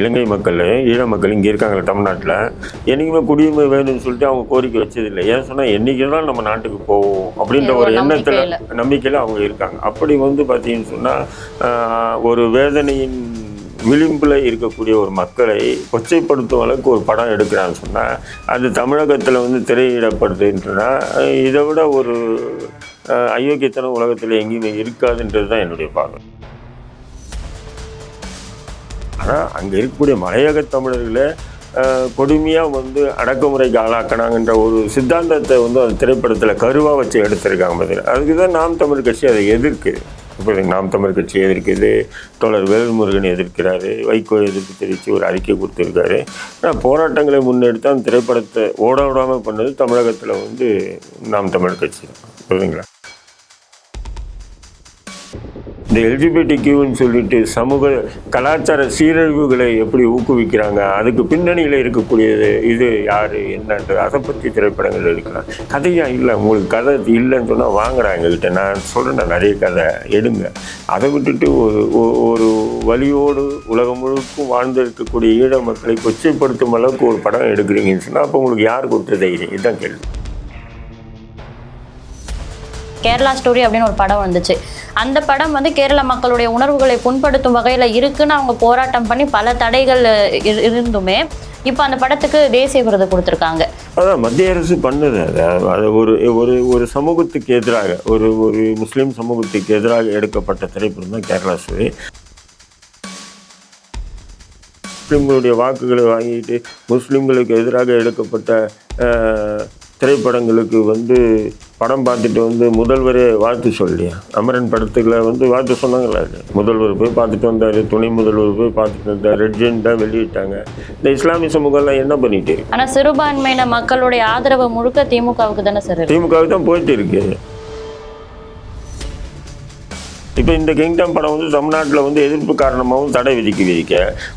இலங்கை மக்கள் ஈழ மக்கள் இங்கே இருக்காங்களே தமிழ்நாட்டில். என்றைக்குமே குடியுரிமை வேணும்னு சொல்லிட்டு அவங்க கோரிக்கை வச்சதில்லை. ஏன் சொன்னால் என்றைக்கு தான் நம்ம நாட்டுக்கு போவோம் அப்படின்ற ஒரு எண்ணத்தில் நம்பிக்கையில. அவங்க இருக்காங்க. அப்படி வந்து பார்த்தீங்கன்னு சொன்னால் ஒரு வேதனையின் விளிம்பில் இருக்கக்கூடிய ஒரு மக்களை கொச்சைப்படுத்தும் அளவுக்கு ஒரு படம் எடுக்கிறான்னு சொன்னால் அது தமிழகத்தில் வந்து திரையிடப்படுதுன்றனா இதை விட ஒரு அயோக்கியத்தனம் உலகத்தில் எங்கேயுமே இருக்காதுன்றது தான் என்னுடைய பார்வை. ஆனால் அங்கே இருக்கக்கூடிய மலையக தமிழர்களை கொடுமையாக வந்து அடக்குமுறைக்கு ஆளாக்கினாங்கன்ற ஒரு சித்தாந்தத்தை வந்து அந்த திரைப்படத்தில் கருவாக வச்சு எடுத்திருக்காங்க பார்த்தீங்கன்னா அதுக்கு தான் நாம் தமிழ் கட்சி அதை எதிர்க்குது இப்போ நாம் தமிழ் கட்சி எதிர்க்குது. தோழர் வேல்முருகன் எதிர்க்கிறாரு. வைகோ எதிர்ப்பு தெரிவித்து ஒரு அறிக்கை கொடுத்துருக்காரு. ஆனால் போராட்டங்களை முன்னெடுத்து அந்த திரைப்படத்தை ஓட விடாமல் பண்ணது தமிழகத்தில் வந்து நாம் தமிழ் கட்சி தான். புரியுதுங்களா? இந்த எல்ஜிபிடி கியூன்னு சொல்லிட்டு சமூக கலாச்சார சீரழிவுகளை எப்படி ஊக்குவிக்கிறாங்க? அதுக்கு பின்னணியில் இருக்கக்கூடியது இது யார் என்னன்றது அதை பற்றி திரைப்படங்கள் எடுக்கலாம். கதையா இல்லை உங்களுக்கு கதை இல்லைன்னு சொன்னால் வாங்குறாங்க எங்ககிட்ட. நான் சொல்கிறேன் நிறைய கதை எடுங்க. அதை விட்டுட்டு ஒரு ஒ- ஒரு வழியோடு உலகம் முழுக்கும் வாழ்ந்து இருக்கக்கூடிய ஈழ மக்களை கொச்சைப்படுத்தும் அளவுக்கு ஒரு படம் எடுக்கிறீங்கன்னு சொன்னால் அப்போ உங்களுக்கு யார் கொடுத்த தைரியம்? இதுதான் கேள்வி. கேரளா ஸ்டோரி அப்படின்னு ஒரு படம் வந்துச்சு. அந்த படம் வந்து கேரள மக்களுடைய உணர்வுகளை புண்படுத்தும் வகையில் இருக்குன்னு அவங்க போராட்டம் பண்ணி பல தடைகள் இரு- இருந்துமே இப்போ அந்த படத்துக்கு தேசிய விருது கொடுத்துருக்காங்க. அதான் மத்திய அரசு பண்ணுது அது. அது ஒரு ஒரு ஒரு சமூகத்துக்கு எதிராக ஒரு ஒரு முஸ்லீம் சமூகத்துக்கு எதிராக எடுக்கப்பட்ட திரைப்படம் தான் கேரளா ஸ்டோரி. முஸ்லீம்களுடைய வாக்குகளை வாங்கிட்டு முஸ்லீம்களுக்கு எதிராக எடுக்கப்பட்ட திரைப்படங்களுக்கு வந்து படம் பார்த்துட்டு வந்து முதல்வரே வாழ்த்து சொல்லலையா அமரன் படத்துக்குள்ள வந்து வாழ்த்து சொன்னாங்களா? முதல்வர் போய் பார்த்துட்டு வந்தார் துணை முதல்வர் போய் பார்த்துட்டு வந்தார் ரெட் ஜெண்டாக வெளியிட்டாங்க இந்த இஸ்லாமிய சமூகம்லாம் என்ன பண்ணிட்டு ஆனால் சிறுபான்மையின மக்களுடைய ஆதரவு முழுக்க திமுகவுக்கு தானே சார். திமுகவுக்கு தான் போயிட்டு இருக்கு இப்போ இந்த கிங்டம் படம் வந்து தமிழ்நாட்டில் வந்து எதிர்ப்பு காரணமாகவும் தடை விதிக்க விதிக்க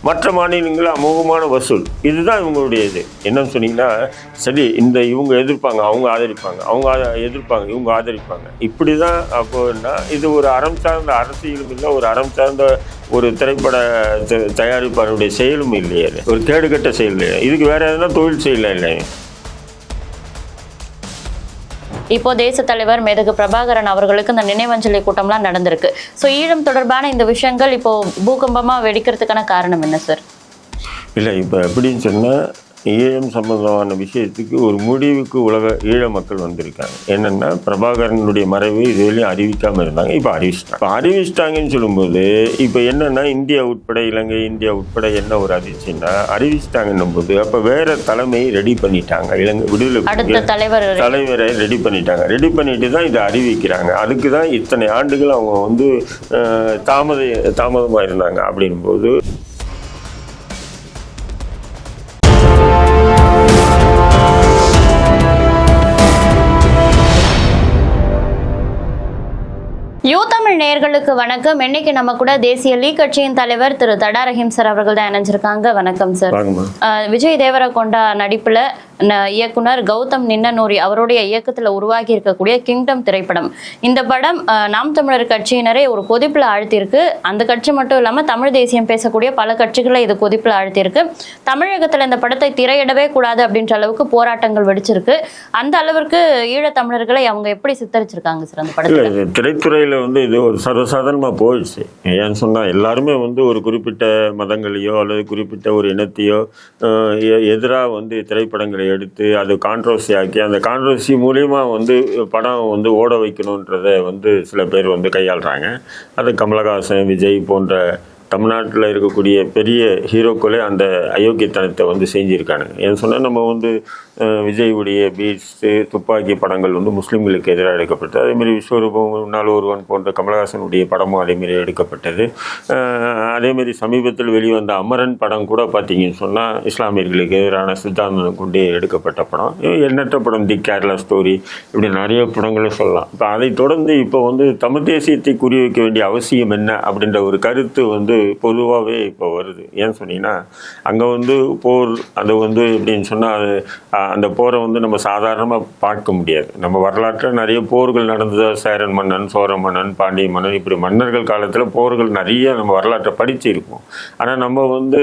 மற்ற மாநிலங்களில் அமோகமான வசூல். இதுதான் இவங்களுடைய இது. என்னன்னு சொன்னீங்கன்னா சரி இந்த இவங்க எதிர்ப்பாங்க அவங்க ஆதரிப்பாங்க அவங்க எதிர்ப்பாங்க இவங்க ஆதரிப்பாங்க. இப்படி தான் அப்போன்னா இது ஒரு அறம் சார்ந்த அரசியலும் இல்லை ஒரு அறம் சார்ந்த ஒரு திரைப்பட தயாரிப்பாளருடைய செயலும் இல்லையே ஒரு கேடுகட்ட செயல் இல்லையா. இதுக்கு வேறு எதுனா தொழில் செய்யலாம் இல்லையா இப்போ தேச தலைவர் மேதகு பிரபாகரன் அவர்களுக்கு இந்த நினைவஞ்சலி கூட்டம்லாம் நடந்திருக்கு. ஸோ ஈழம் தொடர்பான இந்த விஷயங்கள் இப்போ பூகம்பமா வெடிக்கிறதுக்கான காரணம் என்ன சார் இல்லை இப்போ எப்படின்னு சொன்னால் ஈழம் சம்பந்தமான விஷயத்துக்கு ஒரு முடிவுக்கு உலக ஈழ மக்கள் வந்திருக்காங்க. என்னென்னா பிரபாகரனுடைய மறைவு இதுவரையும் அறிவிக்காமல் இருந்தாங்க இப்போ அறிவிச்சிட்டாங்க. இப்போ அறிவிச்சிட்டாங்கன்னு சொல்லும்போது இப்போ என்னென்னா இந்தியா உட்பட இலங்கை இந்தியா உட்பட என்ன ஒரு அதிர்ச்சின்னா அறிவிச்சிட்டாங்கன்னும் போது அப்போ வேற தலைமை ரெடி பண்ணிட்டாங்க. இலங்கை விடுதலை தலைவர் தலைவரை ரெடி பண்ணிட்டாங்க. ரெடி பண்ணிட்டு தான் இதை அறிவிக்கிறாங்க. அதுக்கு தான் இத்தனை ஆண்டுகள் அவங்க வந்து தாமத தாமதமாக இருந்தாங்க அப்படின்போது யூ நேயர்களுக்கு வணக்கம். இன்னைக்கு நம்ம கூட தேசிய லீக் கட்சியின் தலைவர் திரு தடா ரஹீம் சார் அவர்கள் தான் இணைஞ்சிருக்காங்க. வணக்கம் சார். விஜய் தேவரகொண்டா நடிப்புல இயக்குனர் கௌதம் நின்னனூரி அவருடைய இயக்கத்துல உருவாகி இருக்கக்கூடிய கிங்டம் திரைப்படம். இந்த படம் நாம் தமிழர் கட்சியினரை ஒரு கொதிப்புல ஆழ்த்தியிருக்கு. அந்த கட்சி மட்டும் இல்லாம தமிழ் தேசியம் பேசக்கூடிய பல கட்சிகளை இது கொதிப்புல ஆழ்த்தியிருக்கு. தமிழகத்துல இந்த படத்தை திரையிடவே கூடாது அப்படின்ற அளவுக்கு போராட்டங்கள் வெடிச்சிருக்கு. அந்த அளவிற்கு ஈழத் தமிழர்களை அவங்க எப்படி சித்தரிச்சிருக்காங்க சார் அந்த படத்துல? திரைத்துறையில் வந்து இது ஒரு சர்வசாதாரணமாக போயிடுச்சு. ஏன்னு சொன்னால் எல்லாருமே வந்து ஒரு குறிப்பிட்ட மதங்களையோ அல்லது குறிப்பிட்ட ஒரு இனத்தையோ எதிராக வந்து திரைப்படங்களை எடுத்து அது கான்ட்ரவர்சி ஆக்கி அந்த கான்ட்ரவர்சி மூலிமா வந்து படம் வந்து ஓட வைக்கணுன்றதை வந்து சில பேர் வந்து கையாளுறாங்க. அது கமலஹாசன் விஜய் போன்ற தமிழ்நாட்டில் இருக்கக்கூடிய பெரிய ஹீரோக்களே அந்த அயோக்கியத்தனத்தை வந்து செஞ்சுருக்கானுங்க ஏன்னு சொன்னால் நம்ம வந்து விஜய்வுடைய விஜயுடைய பீட்ஸு துப்பாக்கி படங்கள் வந்து முஸ்லீம்களுக்கு எதிராக எடுக்கப்பட்டது. அதேமாரி விஸ்வரூபம் உன்னால் ஒருவன் போன்ற கமலஹாசனுடைய படமும் அதேமாரி எடுக்கப்பட்டது. அதேமாரி சமீபத்தில் வெளிவந்த அமரன் படம் கூட பார்த்தீங்கன்னு சொன்னால் இஸ்லாமியர்களுக்கு எதிரான சித்தாந்தம் கொண்டு எடுக்கப்பட்ட படம். எண்ணற்ற படம் தி கேரளா ஸ்டோரி இப்படி நிறைய படங்களும் சொல்லலாம். இப்போ அதை தொடர்ந்து இப்போ வந்து தமிழ் தேசியத்தை குறி வைக்க வேண்டிய அவசியம் என்ன அப்படின்ற ஒரு கருத்து வந்து பொதுவாகவே இப்போ வருது. ஏன் சொன்னீங்கன்னா அங்கே வந்து போர் அது வந்து எப்படின்னு சொன்னால் அது அந்த போரை வந்து நம்ம சாதாரணமாக பார்க்க முடியாது. நம்ம வரலாற்றில் நிறைய போர்கள் நடந்தது சேரன் மன்னன் சோழ மன்னன் பாண்டிய மன்னன் இப்படி மன்னர்கள் காலத்தில் போர்கள் நிறைய நம்ம வரலாற்றை படிச்சிருப்போம். ஆனால் நம்ம வந்து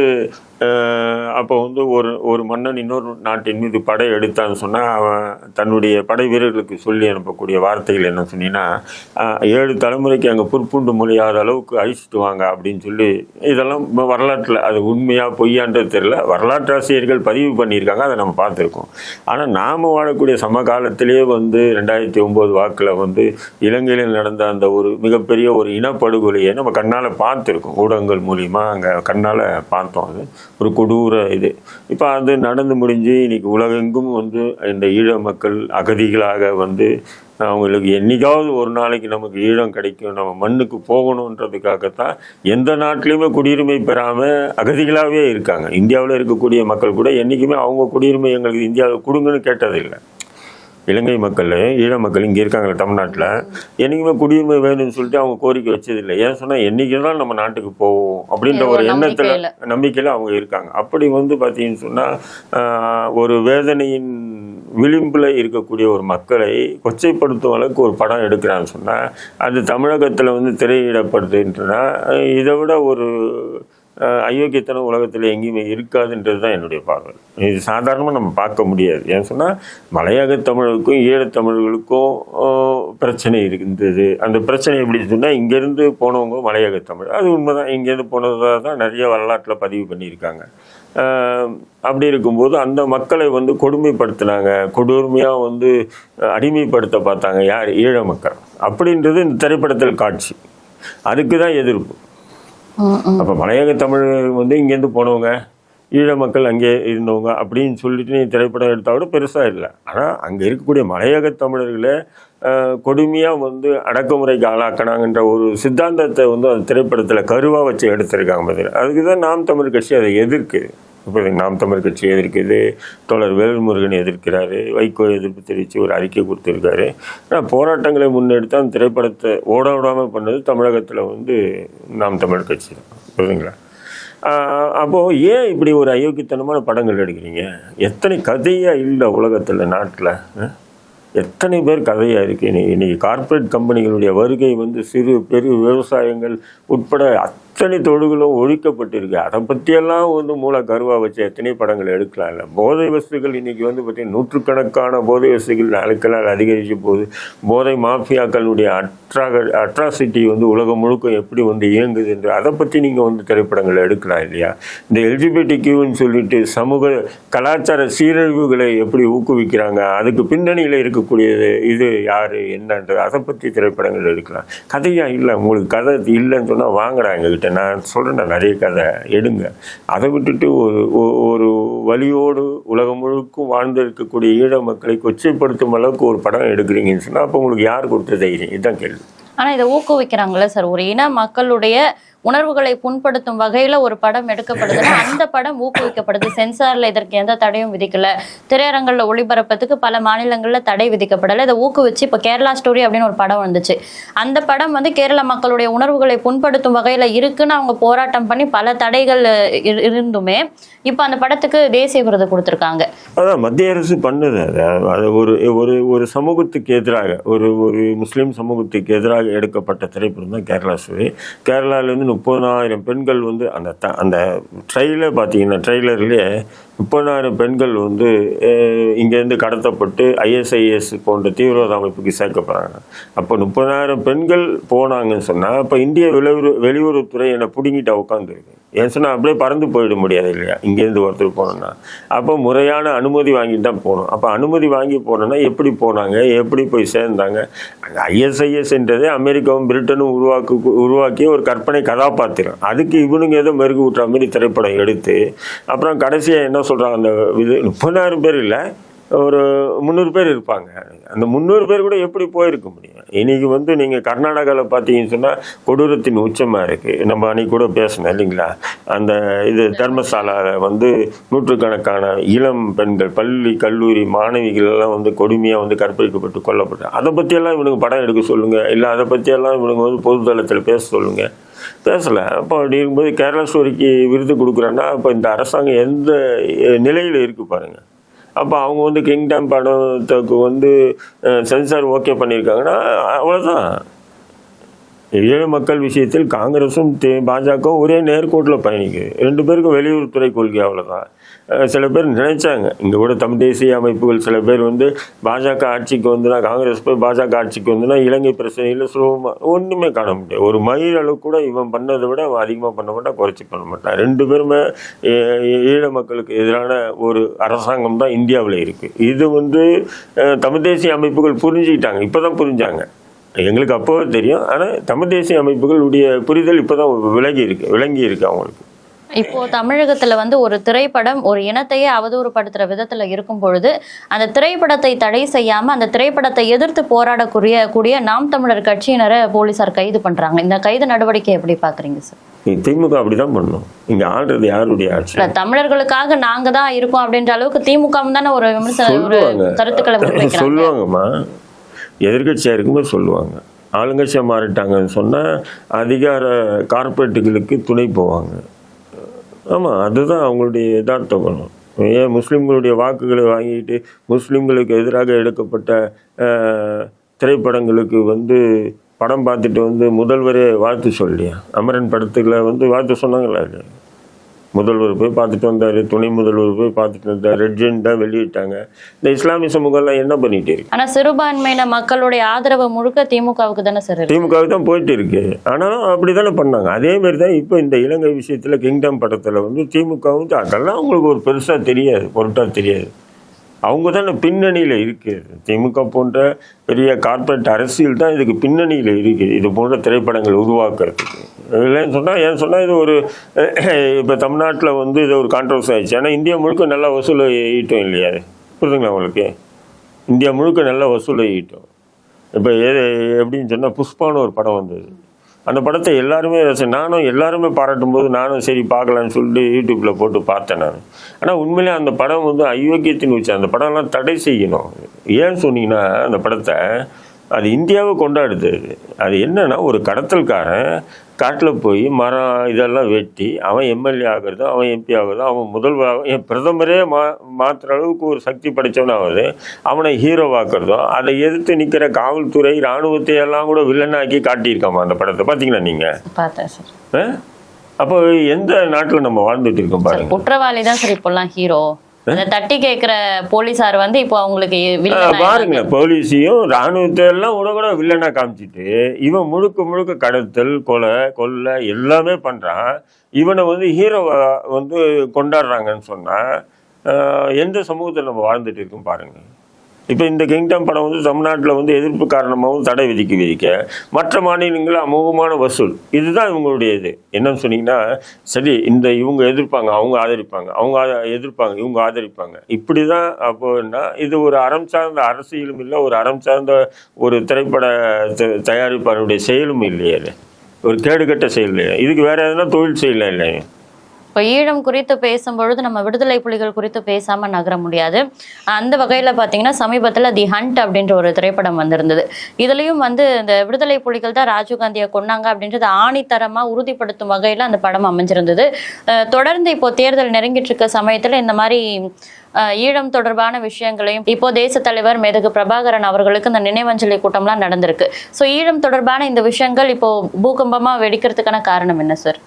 அப்போ வந்து ஒரு ஒரு மன்னன் இன்னொரு நாட்டின் மீது படை எடுத்தான்னு சொன்னால் அவன் தன்னுடைய படை வீரர்களுக்கு சொல்லி அனுப்பக்கூடிய வார்த்தைகள் என்ன சொன்னீங்கன்னா ஏழு தலைமுறைக்கு அங்கே புற்புண்டு மொழியாத அளவுக்கு அழிச்சிட்டு வாங்க அப்படின்னு சொல்லி இதெல்லாம் வரலாற்றில் அது உண்மையாக பொய்யான்றது தெரியல. வரலாற்று ஆசிரியர்கள் பதிவு பண்ணியிருக்காங்க அதை நம்ம பார்த்துருக்கோம். ஆனால் நாம் வாழக்கூடிய சமகாலத்திலேயே வந்து ரெண்டாயிரத்தி ஒம்பது வாக்கில் வந்து இலங்கையில் நடந்த அந்த ஒரு மிகப்பெரிய ஒரு இனப்படுகொலையை நம்ம கண்ணால் பார்த்துருக்கோம். ஊடகங்கள் மூலிமா அங்கே கண்ணால் பார்த்தோம் அது. ஒரு கொடூர இது. இப்போ அது நடந்து முடிஞ்சு இன்னைக்கு உலகெங்கும் வந்து இந்த ஈழ மக்கள் அகதிகளாக வந்து அவங்களுக்கு என்னைக்காவது ஒரு நாளைக்கு நமக்கு ஈழம் கிடைக்கும் நம்ம மண்ணுக்கு போகணுன்றதுக்காகத்தான் எந்த நாட்டிலையுமே குடியுரிமை பெறாமல் அகதிகளாகவே இருக்காங்க. இந்தியாவில் இருக்கக்கூடிய மக்கள் கூட என்றைக்குமே அவங்க குடியுரிமை எங்களுக்கு இந்தியாவில் கொடுங்கன்னு கேட்டதில்லை. இலங்கை மக்கள் ஈழ மக்கள் இங்கே இருக்காங்களே தமிழ்நாட்டில். என்றைக்குமே குடியுரிமை வேணும்னு சொல்லிட்டு அவங்க கோரிக்கை வச்சதில்லை. ஏன் சொன்னால் என்றைக்கு தான் நம்ம நாட்டுக்கு போவோம் அப்படின்ற ஒரு எண்ணத்தில் நம்பிக்கையில. அவங்க இருக்காங்க. அப்படி வந்து பார்த்தீங்கன்னு சொன்னால் ஒரு வேதனையின் விளிம்பில் இருக்கக்கூடிய ஒரு மக்களை கொச்சைப்படுத்தும் அளவுக்கு ஒரு படம் எடுக்கிறான்னு சொன்னால் அது தமிழகத்தில் வந்து திரையிடப்படுதுன்றனா இதை விட ஒரு அயோக்கியத்தனம் உலகத்தில் எங்கேயுமே இருக்காதுன்றது தான் என்னுடைய பார்வை. இது சாதாரணமாக நம்ம பார்க்க முடியாது. ஏன் சொன்னால் மலையக தமிழுக்கும் ஈழத்தமிழர்களுக்கும் பிரச்சனை இருந்தது அந்த பிரச்சனை எப்படி சொன்னால் இங்கேருந்து போனவங்க மலையக தமிழ். அது உண்மைதான். இங்கேருந்து போனதாக தான் நிறைய வரலாற்றில் பதிவு பண்ணியிருக்காங்க. அப்படி இருக்கும்போது அந்த மக்களை வந்து கொடுமைப்படுத்தினாங்க. கொடுமையாக வந்து அடிமைப்படுத்த பார்த்தாங்க யார்? ஈழ மக்கள். அப்படின்றது இந்த திரைப்படத்தில் காட்சி. அதுக்கு தான் எதிர்ப்பு. அப்போ மலையக தமிழ் வந்து இங்கேருந்து போனவங்க ஈழ மக்கள் அங்கே இருந்தவங்க அப்படின்னு சொல்லிட்டு நீ திரைப்படம் எடுத்தா கூட பெருசாக இல்லை. ஆனால் அங்கே இருக்கக்கூடிய மலையக தமிழர்களை கொடுமையாக வந்து அடக்குமுறைக்கு ஆளாக்கினாங்கன்ற ஒரு சித்தாந்தத்தை வந்து அந்த திரைப்படத்தில் கருவாக வச்சு எடுத்திருக்காங்க அதுக்கு தான் நாம் தமிழ் கட்சி அதை எதிர்க்குது. இப்போ நாம் தமிழ் கட்சி எதிர்க்குது. தோழர் வேல்முருகன் எதிர்க்கிறாரு. வைகோ எதிர்ப்பு தெரிவித்து ஒரு அறிக்கை கொடுத்துருக்காரு. ஆனால் போராட்டங்களை முன்னெடுத்து அந்த திரைப்படத்தை ஓட விடாமல் பண்ணது தமிழகத்தில் வந்து நாம் தமிழ் கட்சி தான். புரியுதுங்களா? அப்போது ஏன் இப்படி ஒரு அயோக்கியத்தனமான படங்கள் எடுக்கிறீங்க? எத்தனை கதையாக இல்லை உலகத்தில் நாட்டில்? எத்தனை பேர் கதையாக இருக்குது இன்னைக்கு இன்னைக்கு கார்ப்பரேட் கம்பெனிகளுடைய வருகை வந்து சிறு பெரு விவசாயங்கள் உட்பட அத்தனை தொழுகளும் ஒழிக்கப்பட்டிருக்கு. அதை பற்றியெல்லாம் வந்து மூல கருவா வச்சு எத்தனை படங்கள் எடுக்கலாம் இல்லை. போதை வசதிகள் இன்றைக்கி வந்து பார்த்தீங்கன்னா நூற்றுக்கணக்கான போதை வசதிகள் நாளுக்கு நாள் அதிகரிச்சு போகுது. போதை மாஃபியாக்களுடைய அட்ராக அட்ராசிட்டி வந்து உலகம் முழுக்க எப்படி வந்து இயங்குது என்று அதை பற்றி நீங்கள் வந்து திரைப்படங்கள் எடுக்கலாம் இல்லையா? இந்த எல்ஜிபிடி கியூன்னு சொல்லிட்டு சமூக கலாச்சார சீரழிவுகளை எப்படி ஊக்குவிக்கிறாங்க? அதுக்கு பின்னணியில் இருக்கக்கூடியது இது யார் என்னன்றது அதை பற்றி திரைப்படங்கள் எடுக்கலாம். கதையாக இல்லை உங்களுக்கு கதை இல்லைன்னு சொன்னால் வாங்கடா எங்ககிட்ட. நான் சொல்கிறேன் நிறைய கதை. எடுங்க. அதை விட்டுட்டு ஒரு ஒரு வழியோடு உலகம் முழுக்கும் வாழ்ந்து இருக்கக்கூடிய ஈழ மக்களை கொச்சைப்படுத்தும் அளவுக்கு ஒரு படம் எடுக்கிறீங்கன்னு சொன்னால் அப்போ உங்களுக்கு யார் கொடுத்த தைரியம்? இதுதான் கேள்வி. ஆனால் இதை ஊக்குவிக்கிறாங்கல்ல சார்? ஒரு இன மக்களுடைய உணர்வுகளை புண்படுத்தும் வகையில் ஒரு படம் எடுக்கப்படுதுன்னா அந்த படம் ஊக்குவிக்கப்படுது. சென்சாரில் இதற்கு எந்த தடையும் விதிக்கல. திரையரங்களில் ஒளிபரப்பத்துக்கு பல மாநிலங்களில் தடை விதிக்கப்படலை. இதை ஊக்குவிச்சு இப்போ கேரளா ஸ்டோரி அப்படின்னு ஒரு படம் வந்துச்சு. அந்த படம் வந்து கேரள மக்களுடைய உணர்வுகளை புண்படுத்தும் வகையில் இருக்குன்னு அவங்க போராட்டம் பண்ணி பல தடைகள் இரு- இருந்துமே இப்போ அந்த படத்துக்கு தேசிய விருது கொடுத்துருக்காங்க. அதான் மத்திய அரசு பண்ணுது அது. ஒரு ஒரு ஒரு சமூகத்துக்கு எதிராக ஒரு ஒரு முஸ்லீம் சமூகத்துக்கு எதிராக எடுக்கப்பட்ட திரைப்படம் தான் கேரளா ஸ்டோரி கேரளாவிலேருந்து முப்பதாயிரம் பெண்கள் வந்து அந்த த அந்த ட்ரெயிலர் பார்த்தீங்கன்னா ட்ரெய்லர்லேயே முப்பதாயிரம் பெண்கள் வந்து இங்கேருந்து கடத்தப்பட்டு ஐஎஸ்ஐஎஸ் போன்ற தீவிரவாத அமைப்புக்கு சேர்க்கப்படுறாங்க. அப்போ முப்பதாயிரம் பெண்கள் போனாங்கன்னு சொன்னால் அப்போ இந்திய வெளியுறவு வெளியுறவுத்துறை என்னை பிடுங்கிட்ட உட்காந்துருக்கு ஏன் சொன்னால் அப்படியே பறந்து போயிட முடியாது இல்லையா? இங்கேருந்து ஒருத்தர் போனோம்னா. அப்போ முறையான அனுமதி வாங்கிட்டு தான் போகணும். அப்போ அனுமதி வாங்கி போனோன்னா எப்படி போனாங்க? எப்படி போய் சேர்ந்தாங்க? அந்த ஐஎஸ்ஐஎஸ்ன்றதே அமெரிக்காவும் பிரிட்டனும் உருவாக்கு உருவாக்கிய ஒரு கற்பனை கதாபாத்திரம். அதுக்கு இவனுங்க ஏதோ மெருகு விட்டுற மாதிரி திரைப்படம் எடுத்து அப்புறம் கடைசியாக என்ன சொல்கிறாங்க அந்த இது முப்பதாயிரம் பேர் இல்லை. ஒரு முந்நூறு பேர் இருப்பாங்க. அந்த முந்நூறு பேர் கூட எப்படி போயிருக்க முடியும்? இன்னைக்கு வந்து நீங்கள் கர்நாடகாவில் பார்த்தீங்கன்னு சொன்னால் கொடூரத்தின் உச்சமாக இருக்குது நம்ம அன்னைக்கு கூட பேசணும் இல்லைங்களா? அந்த இது தர்மசாலாவில் வந்து நூற்றுக்கணக்கான இளம் பெண்கள் பள்ளி கல்லூரி மாணவிகள் எல்லாம் வந்து கொடுமையாக வந்து கற்பழிக்கப்பட்டு கொல்லப்பட்டாங்க. அதை பற்றியெல்லாம் இவனுக்கு படம் எடுக்க சொல்லுங்கள் இல்லை அதை பற்றியெல்லாம் இவனுங்க வந்து பொதுதளத்தில் பேச சொல்லுங்கள் பேசலை. அப்போ அப்படி இருக்கும்போது கேரளா ஸ்டோரிக்கு விருது கொடுக்குறேன்னா அப்போ இந்த அரசாங்கம் எந்த நிலையில் இருக்குது பாருங்கள் அப்போ அவங்க வந்து கிங்டம் படத்துக்கு வந்து சென்சார் ஓகே பண்ணியிருக்காங்கன்னா அவ்வளோதான் ஏழை மக்கள் விஷயத்தில் காங்கிரஸும் தே- பாஜகவும் ஒரே நேர்கோட்டில் பயணிக்குது ரெண்டு பேருக்கும் வெளியுறவுத்துறை கொள்கை அவ்வளோதான் சில பேர் நினைச்சாங்க. இங்கே கூட தமிழ் தேசிய அமைப்புகள் சில பேர் வந்து பாஜக ஆட்சிக்கு வந்துனா காங்கிரஸ் போய் பாஜக ஆட்சிக்கு வந்துனா இலங்கை பிரச்சனையில் சுலபமாக ஒன்றுமே காண முடியாது. ஒரு மயில் அளவு கூட இவன் பண்ணதை விட அவன் அதிகமாக பண்ண மாட்டான் குறைச்சி பண்ண மாட்டான் ரெண்டு பேருமே ஈழ மக்களுக்கு எதிரான ஒரு அரசாங்கம் தான் இந்தியாவில் இருக்குது இது வந்து தமிழ் தேசிய அமைப்புகள் புரிஞ்சுக்கிட்டாங்க. இப்போ தான் புரிஞ்சாங்க. எங்களுக்கு அப்போவே தெரியும். ஆனால் தமிழ் தேசிய அமைப்புகளுடைய புரிதல் இப்போ தான் விலகி இருக்கு விளங்கி இருக்கு அவங்களுக்கு. இப்போ தமிழகத்துல வந்து ஒரு திரைப்படம் ஒரு இனத்தையே அவதூறுபடுத்துற விதத்துல இருக்கும் பொழுது அந்த திரைப்படத்தை தடை செய்யாம அந்த திரைப்படத்தை எதிர்த்து போராடக்கூடிய கூடிய நாம் தமிழர் கட்சியினரை போலீசார் கைது பண்றாங்க. இந்த கைது நடவடிக்கை எப்படி பாக்குறீங்க சார்? திமுக அப்படிதான் பண்ணும். இங்க ஆள்றது யாருடைய ஆட்சி? தமிழர்களுக்காக நாங்க தான் இருக்கோம் அப்படின்ற அளவுக்கு திமுகவும் தானே ஒரு விமர்சன ஒரு. கருத்துக்களை சொல்லுவாங்கம்மா. எதிர்கட்சியாக இருக்கும்போது சொல்லுவாங்க. ஆளுங்கட்சியாக மாறிட்டாங்கன்னு சொன்னால் அதிகார கார்ப்பரேட்டுகளுக்கு துணை போவாங்க. ஆமாம் அதுதான் அவங்களுடைய யதார்த்த ஏன் முஸ்லீம்களுடைய வாக்குகளை வாங்கிட்டு முஸ்லீம்களுக்கு எதிராக எடுக்கப்பட்ட திரைப்படங்களுக்கு வந்து படம் பார்த்துட்டு வந்து முதல்வரே வாழ்த்து சொல்லியா? அமரன் படத்துக்குள்ள வந்து வாழ்த்து சொன்னாங்களா? முதல்வர் போய் பார்த்துட்டு வந்தார் துணை முதல்வர் போய் பார்த்துட்டு வந்தார் ரெட் ஜெயின் தான் வெளியிட்டாங்க. இந்த இஸ்லாமிய சமூகம்லாம் என்ன பண்ணிட்டு இருக்கு? ஆனா சிறுபான்மையின மக்களுடைய ஆதரவு முழுக்க திமுகவுக்கு தானே சார் திமுகவுக்கு தான் போயிட்டு இருக்கு. ஆனாலும் அப்படி தானே பண்ணாங்க. அதே மாதிரி தான் இப்போ இந்த இலங்கை விஷயத்தில் கிங்டம் படத்தில் வந்து திமுக வந்து அதெல்லாம் அவங்களுக்கு ஒரு பெருசாக தெரியாது பொருட்டாக தெரியாது. அவங்க தானே பின்னணியில் இருக்குது திமுக போன்ற பெரிய கார்ப்பரேட் அரசியல் தான் இதுக்கு பின்னணியில் இருக்குது இது போன்ற திரைப்படங்கள் உருவாக்குறதுக்கு. இல்லைன்னு சொன்னால் ஏன் சொன்னால் இது ஒரு இப்போ தமிழ்நாட்டில் வந்து இது ஒரு கான்ட்ரவர்சி ஆயிடுச்சு. ஆனால் இந்தியா முழுக்க நல்லா வசூல் ஈட்டும் இல்லையா? புரிதுங்களா புரியுதுங்களா உங்களுக்கு? இந்தியா முழுக்க நல்லா வசூல் ஈட்டும் இப்போ எது எப்படின்னு சொன்னால் புஷ்பான்னு ஒரு படம் வந்தது. அந்த படத்தை எல்லாருமே ரசி நானும் எல்லாருமே பாராட்டும் போது நானும் சரி பார்க்கலான்னு சொல்லிட்டு யூடியூப்பில் போட்டு பார்த்தேன் நான். ஆனால் உண்மையிலே அந்த படம் வந்து அயோக்கியத்தின் வச்சு அந்த படம்லாம் தடை செய்யணும். ஏன்னு சொன்னீங்கன்னா அந்த படத்தை அது இந்தியாவை கொண்டாடுது. அது. அது என்னன்னா ஒரு கடத்தல்காரன் காட்டில் போய் மரம் இதெல்லாம் வெட்டி அவன் எம்எல்ஏ ஆகிறதும் அவன் எம்பி ஆகிறதும் அவன் முதல்வர் என் பிரதமரே மா மாற்றுற அளவுக்கு ஒரு சக்தி படைச்சவனாவது அவனை ஹீரோவாக்குறதும் அதை எதிர்த்து நிற்கிற காவல்துறை இராணுவத்தை எல்லாம் கூட வில்லனாக்கி காட்டியிருக்காமா அந்த படத்தை? பார்த்தீங்களா நீங்கள் பார்த்தேன் சார். அப்போ எந்த நாட்டில் நம்ம வாழ்ந்துட்டு இருக்கோம் பாருங்க. குற்றவாளி தான் சார் இப்போல்லாம் ஹீரோ தட்டி கேட்கிற போலீசார் வந்து இப்போ அவங்களுக்கு பாருங்களேன் போலீஸையும் ராணுவத்தை எல்லாம் கூட கூட வில்லனா காமிச்சிட்டு இவன் முழுக்க முழுக்க கடத்தல் கொலை கொள்ளை எல்லாமே பண்றான். இவனை வந்து ஹீரோ வந்து கொண்டாடுறாங்கன்னு சொன்னா எந்த சமூகத்தில் நம்ம வாழ்ந்துட்டு இருக்கோம் பாருங்க. இப்போ இந்த கிங்டம் படம் வந்து தமிழ்நாட்டில் வந்து எதிர்ப்பு காரணமாகவும் தடை விதிக்க விதிக்க மற்ற மாநிலங்களில் அமோகமான வசூல். இதுதான் இவங்களுடைய இது என்னன்னு சொன்னீங்கன்னா சரி இந்த இவங்க எதிர்ப்பாங்க அவங்க ஆதரிப்பாங்க அவங்க எதிர்ப்பாங்க இவங்க ஆதரிப்பாங்க. இப்படி தான் அப்போன்னா இது ஒரு அறம் சார்ந்த அரசியலும் இல்லை ஒரு அறம் சார்ந்த ஒரு திரைப்பட த- தயாரிப்பாளருடைய செயலும் இல்லையே அது. ஒரு கேடுகட்ட செயல் இல்லையா. இதுக்கு வேறு எதுனா தொழில் செய்யலாம் இல்லையா. இப்போ ஈழம் குறித்து பேசும்பொழுது நம்ம விடுதலை புலிகள் குறித்து பேசாம நகர முடியாது. அந்த வகையில பாத்தீங்கன்னா சமீபத்துல தி ஹண்ட் அப்படின்ற ஒரு திரைப்படம் வந்திருந்தது. இதுலயும் வந்து இந்த விடுதலை புலிகள் தான் ராஜீவ்காந்தியை கொன்னாங்க அப்படின்றது ஆணித்தரமா உறுதிப்படுத்தும் வகையில அந்த படம் அமைஞ்சிருந்தது. தொடர்ந்து இப்போ தேர்தல் நெருங்கிட்டு இருக்க சமயத்துல இந்த மாதிரி ஈழம் தொடர்பான விஷயங்களையும் இப்போ தேச தலைவர் மேதகு பிரபாகரன் அவர்களுக்கு இந்த நினைவஞ்சலி கூட்டம்லாம் நடந்திருக்கு. ஸோ ஈழம் தொடர்பான இந்த விஷயங்கள் இப்போ பூகம்பமா வெடிக்கிறதுக்கான காரணம் என்ன சார்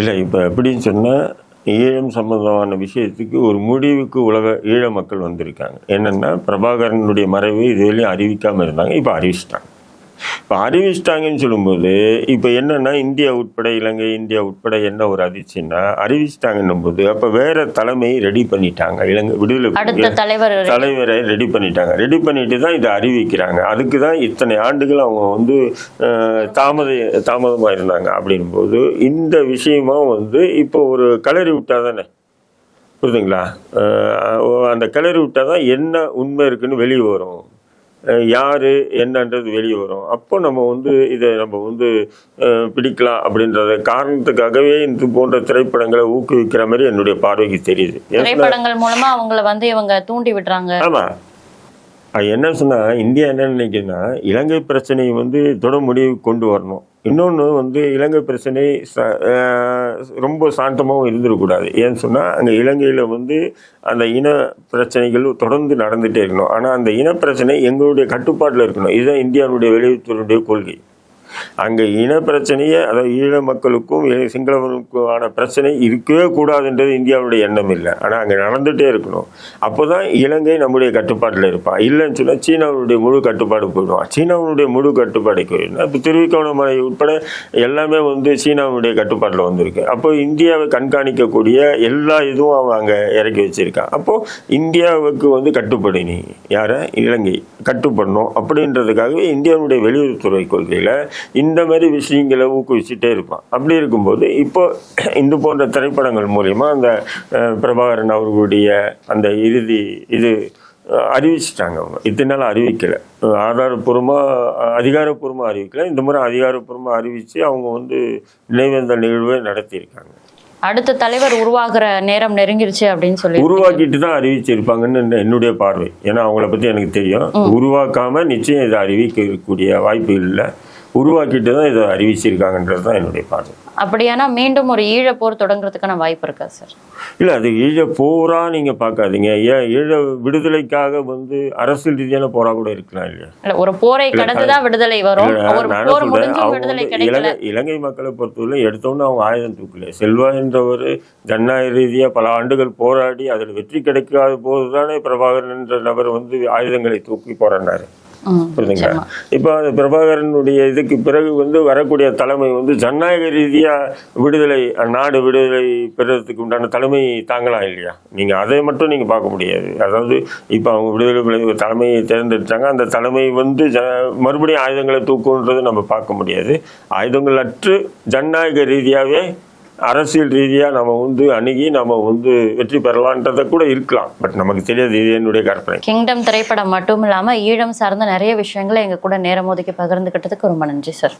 இல்லை இப்போ எப்படின்னு சொன்னால் ஈழம் சம்பந்தமான விஷயத்துக்கு ஒரு முடிவுக்கு உலக ஈழ மக்கள் வந்திருக்காங்க. என்னென்னா பிரபாகரனுடைய மறைவு இதுவரையும் அறிவிக்காமல் இருந்தாங்க இப்போ அறிவிச்சிட்டாங்க. இப்போ அறிவிச்சிட்டாங்கன்னு சொல்லும்போது இப்போ என்னென்னா இந்தியா உட்பட இலங்கை இந்தியா உட்பட என்ன ஒரு அதிர்ச்சின்னா அறிவிச்சிட்டாங்கன்னும் போது அப்போ வேற தலைமையை ரெடி பண்ணிட்டாங்க. இலங்கை விடுதலை தலைவர் தலைவரை ரெடி பண்ணிட்டாங்க. ரெடி பண்ணிட்டு தான் இதை அறிவிக்கிறாங்க. அதுக்கு தான் இத்தனை ஆண்டுகள் அவங்க வந்து தாமத தாமதமாக இருந்தாங்க அப்படின்போது இந்த விஷயமும் வந்து இப்போ ஒரு கிளறி விட்டா தானே? புரியுதுங்களா? அந்த கிளறி விட்டா தான் என்ன உண்மை இருக்குன்னு வெளியே வரும். யாரு என்னன்றது வெளியே வரும். அப்போ நம்ம வந்து இதை நம்ம வந்து பிடிக்கலாம் அப்படின்றத காரணத்துக்காகவே இது போன்ற திரைப்படங்களை ஊக்குவிக்கிற மாதிரி என்னுடைய பார்வைக்கு தெரியுது. திரைப்படங்கள் மூலமா அவங்கள வந்து இவங்க தூண்டி விடுறாங்க. ஆமா. என்ன சொன்னா இந்தியா என்ன நினைக்குதுன்னா இலங்கை பிரச்சனையை வந்து தொட முடிவு கொண்டு வரணும். இன்னொன்று வந்து இலங்கை பிரச்சனை ச- ரொம்ப சாந்தமாகவும் இருந்துடக்கூடாது. ஏன்னு சொன்னால் அங்கே இலங்கையில் வந்து அந்த இன பிரச்சனைகள் தொடர்ந்து நடந்துகிட்டே இருக்கணும். ஆனால் அந்த இன பிரச்சனை எங்களுடைய கட்டுப்பாட்டில் இருக்கணும். இதுதான் இந்தியாவுடைய வெளியுறவுத்துறையுடைய கொள்கை. அங்கே இன பிரச்சனையே அதாவது ஈழ மக்களுக்கும் இ- சிங்களவர்களுக்குமான பிரச்சனை இருக்கவே கூடாதுன்றது இந்தியாவுடைய எண்ணம் இல்லை. ஆனால் அங்கே நடந்துகிட்டே இருக்கணும். அப்போ தான் இலங்கை நம்முடைய கட்டுப்பாட்டில் இருப்பான் இல்லைன்னு சொன்னால் சீனாவுடைய முழு கட்டுப்பாடு போயிடுவான். சீனாவுடைய முழு கட்டுப்பாடு போயிடும் இப்போ திருவிக்கோணமலை உட்பட எல்லாமே வந்து சீனாவுடைய கட்டுப்பாட்டில் வந்திருக்கு. அப்போ இந்தியாவை கண்காணிக்கக்கூடிய எல்லா இதுவும் அவன் அங்கே இறக்கி வச்சிருக்கான் அப்போது இந்தியாவுக்கு வந்து கட்டுப்படி நீ. யாரை? இலங்கை. கட்டுப்படணும். அப்படின்றதுக்காகவே இந்தியாவுடைய வெளியுறவுத்துறை கொள்கையில் இந்த மாதிரி விஷயங்களை ஊக்குவிச்சுட்டே இருப்பான். அப்படி இருக்கும்போது இப்போ இது போன்ற திரைப்படங்கள் மூலிமா அந்த பிரபாகரன் அவர்களுடைய அந்த இறுதி இது அறிவிச்சிட்டாங்க அவங்க. இத்தனை நாள் அறிவிக்கலை. ஆதாரப்பூர்வமாக அதிகாரப்பூர்வமாக அறிவிக்கல. இந்த முறை அதிகாரப்பூர்வமாக அறிவித்து அவங்க வந்து நினைவேந்தல் நிகழ்வை நடத்தியிருக்காங்க. அடுத்த தலைவர் உருவாகிற நேரம் நெருங்கிருச்சு அப்படின்னு சொல்லி உருவாக்கிட்டு தான் அறிவிச்சிருப்பாங்கன்னு என்ன- என்னுடைய பார்வை. ஏன்னா அவங்கள பற்றி எனக்கு தெரியும். உருவாக்காம நிச்சயம் இதை அறிவிக்கக்கூடிய வாய்ப்பு இல்லை. உருவாக்கிட்டு தான் இதை அறிவிச்சிருக்காங்கன்றது தான் என்னுடைய பார்வை. அப்படியானா மீண்டும் ஒரு ஈழப்போர் தொடங்குறதுக்கான வாய்ப்பு இருக்கா சார்? இல்லை அது ஈழ போரா நீங்கள் பார்க்காதீங்க. ஏன் ஈழ விடுதலைக்காக வந்து அரசியல் ரீதியான போரா கூட இருக்கலாம் இல்லையா? இல்ல ஒரு போரை விடுதலை வரும். முடிஞ்சும் அவங்க விடுதலை கிடைக்கல. இலங்கை இலங்கை மக்களை பொறுத்தவரை எடுத்தோன்னு அவங்க ஆயுதம் தூக்கல. செல்வா என்றவர் ஜனநாயக ரீதியாக பல ஆண்டுகள் போராடி அதில் வெற்றி கிடைக்காத போது தானே பிரபாகரன் என்ற நபர் வந்து ஆயுதங்களை தூக்கி போராடினாரு. புரியுதுங்களா. இப்போ பிரபாகரனுடைய இதுக்கு பிறகு வந்து வரக்கூடிய தலைமை வந்து ஜனநாயக ரீதியாக விடுதலை நாடு விடுதலை பெறுறதுக்கு உண்டான தலைமை தாங்கலாம் இல்லையா? நீங்கள் அதை மட்டும் நீங்கள் பார்க்க முடியாது. அதாவது இப்போ அவங்க விடுதலை தலைமையை தேர்ந்தெடுத்தாங்க. அந்த தலைமை வந்து ஜ மறுபடியும் ஆயுதங்களை தூக்குன்றது நம்ம பார்க்க முடியாது. ஆயுதங்கள் அற்று ஜனநாயக ரீதியாகவே அரசியல் ரீதியாக நம்ம வந்து அணுகி நம்ம வந்து வெற்றி பெறலான்றதை கூட இருக்கலாம். பட் நமக்கு தெரியாது இது என்னுடைய கற்பனை. கிங்டம் திரைப்படம் மட்டும் இல்லாமல் ஈழம் சார்ந்த நிறைய விஷயங்களை எங்கள் கூட நேரம் ஒதுக்கி பகிர்ந்துக்கிட்டதுக்கு ரொம்ப நன்றி சார்